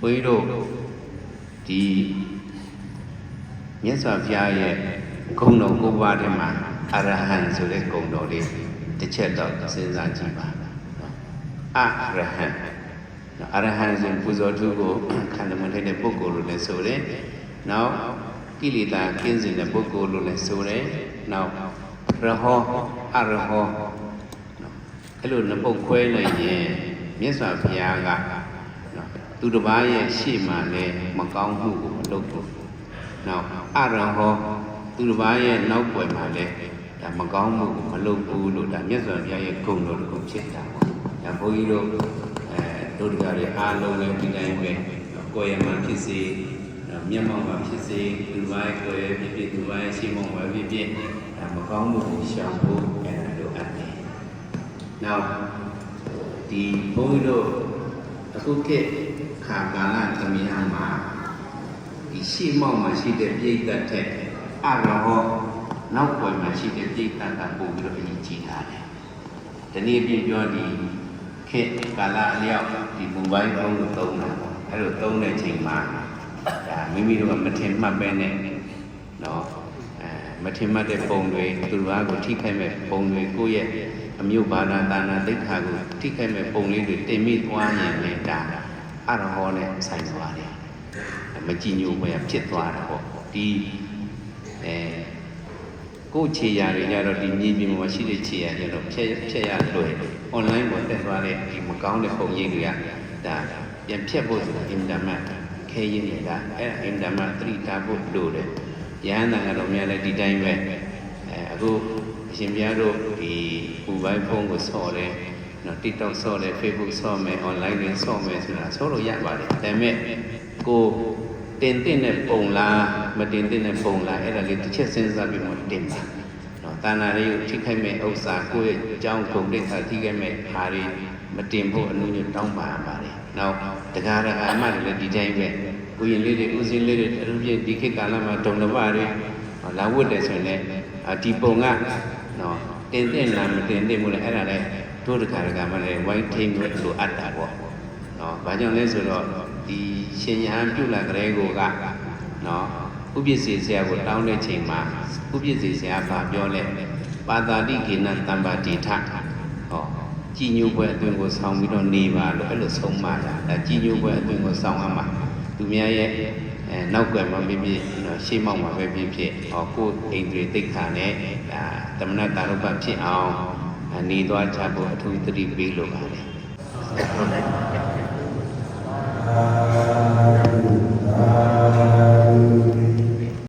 ဘုန်းကြီးတို့ဒီမြတ်စွာဘုရားရဲ့ဂုဏ်တော်ကိုးပါးထဲမှာအရဟံဆိုတဲ့ဂုဏ်တော်လေးတစ်ချက်တော့စဉ်းစားကြည့်ပါနော်အရဟံနော်အရဟံဆိုရင်ပူဇော်ထုကိုခန္ဓာမထိုက်တဲ့ပုဂ္ဂိုလ်လို့လည်းဆိုတယ်နောက်ကိလေသာကင်းစင်တဲ့ပုဂ္ဂိုလ်လို့လည်းဆိုတယ်နောက်ရဟောအရဟောနော်အဲ့လိုနှစ်ပုတ်ခွဲလိုက်ရင်မြတ်စွာဘုရားကနော် သူတစ်ပါးရဲ့ရှေ့မှာလည်းမကောင်းမှုကိုမလုပ်ဘူးနောက်အရဟောသူတစ်ပါးရဲ့နောက်ွယ်မှာလည်းဒါမကောင်းမှုကိုမလုပ်ဘူးလို့ဒါမြတ်စွာဘုရားရဲ့ဂုဏ်တော်တစ်ခုဖြစ်တာပေါ့ဒါဘုန်းကြီးတို့အဲတို့တကားတွေအားလုံးလည်းဒီတိုင်းပဲကိုယ်ရမှာဖြစ်စေနော်မျက်မှောက်မှာဖြစ်စေသူတစ်ပါးရဲ့ကိုယ်ရဖြစ်ဖြစ်သူတစ်ပါးရဲ့ရှေ့မှောက်မှာဖြစ်ဖြစ်ဒါမကောင်းမှုကိုရှောင်ဖို့အဲဒါလိုအပ်တယ်နောက်ဒီဘုန်းကြီးတို့ အခုခေတ်ခါကာလသမယမှာဒီရှေ့မောက်မှာရှိတဲ့ပြိတ္တထက်အရဟောနောက်ွယ်မှာရှိတဲ့ပြိတ္တကပို့ပြီးတော့အရေးကြီးတာလေ။ဒီနေ့ပြင်ပြောဒီခေတ်ကာလအလျောက်ဒီမိုဘိုင်းဖုန်းကိုသုံးတာပေါ့။အဲ့လိုသုံးတဲ့ချိန်မှာဒါမိမိတို့ကမထင်မှတ်ပဲနဲ့နော်အဲမထင်မှတ်တဲ့ပုံတွေသူတို့ကကိုထိခိုက်မဲ့ပုံတွေကိုယ့်ရဲ့ အမျိုးဘာသာတာနာသိက္ခာကိုထိခိုက်မဲ့ပုံလေးတွေတင်မိသွားရင်လည်းဒါအရဟောနဲ့ဆိုင်သွားတယ်။မကြည်ညိုပဲဖြစ်သွားတာပေါ့ဒီအဲကိုယ့်ခြေရာတွေကြတော့ဒီမြေပြင်မှာရှိတဲ့ခြေရာကြတော့ဖြည့်ဖြည့်ရလွယ် online ပေါ်တက်သွားတဲ့ဒီမကောင်းတဲ့ပုံရိပ်တွေကဒါပြန်ဖြတ်ဖို့ဆိုတာအင်တာမတ်ခဲရင်းနေတာအဲ့အင်တာမတ်သတိထားဖို့လိုတယ်ရဟန္တာကတော့များလဲဒီတိုင်းပဲအဲအခုအ ရှင်ဘုရားတို့ဒီပူပိုင်းဖုန်းကိုဆော်တယ်နော် TikTok ဆော်တယ် Facebook ဆော်မယ် online တွေဆော်မယ်ဆိုတာဆော်လို့ရပါတယ်ဒါပေမဲ့ကိုတင်တင်တဲ့ပုံလားမတင်တင်တဲ့ပုံလားအဲ့ဒါလေးတစ်ချက်စဉ်းစားပြီးမှတင်ပါနော်တာနာလေးကိုထိခိုက်မဲ့ဥစ္စာကိုယ့်ရဲ့အကြောင်းဂုဏ်တိတ်ခါထိခိုက်မဲ့ဟာတွေမတင်ဖို့အနုညွတ်တောင်းပါရပါတယ်နောက်တရားရအမှတ်လည်းဒီတိုင်းပဲကိုရင်လေးတွေဦးစင်းလေးတွေအထူးဖြင့်ဒီခေတ်ကာလမှာဒုံတပတွေလာဝတ်တယ်ဆိုရင်လည်းဒီပုံက နော်တင်တင်လားမတင်တင်ဘူးလေအဲ့ဒါလည်းတို့တခါတခါမှလည်းဝိုင်းထိန်လို့လိုအပ်တာပေါ့နော်ဘာကြောင့်လဲဆိုတော့ဒီရှင်ရဟန်းပြုလာကြတဲ့ကိုကနော်ဥပ္ပစ္စေဆရာကိုတောင်းတဲ့ချိန်မှာဥပ္ပစ္စေဆရာကပြောလဲပါတာတိကေနတံပါတိထဟောကြည်ညိုပွဲအတွင်ကိုဆောင်းပြီးတော့နေပါလို့အဲ့လိုဆုံးမတာဒါကြည်ညိုပွဲအတွင်ကိုဆောင်းအမှာသူများရဲ့ အဲနောက်ွယ်မှာဖြစ်ဖြစ်နော်ရှေ့မောက်မှာပဲဖြစ်ဖြစ်ဟောကိုယ်အိန္ဒြေတိတ်ခါနဲ့ဒါတမဏတာရုပ္ပဖြစ်အောင်နေသွားချဖို့အထူးသတိပေးလိုပါတယ်အာ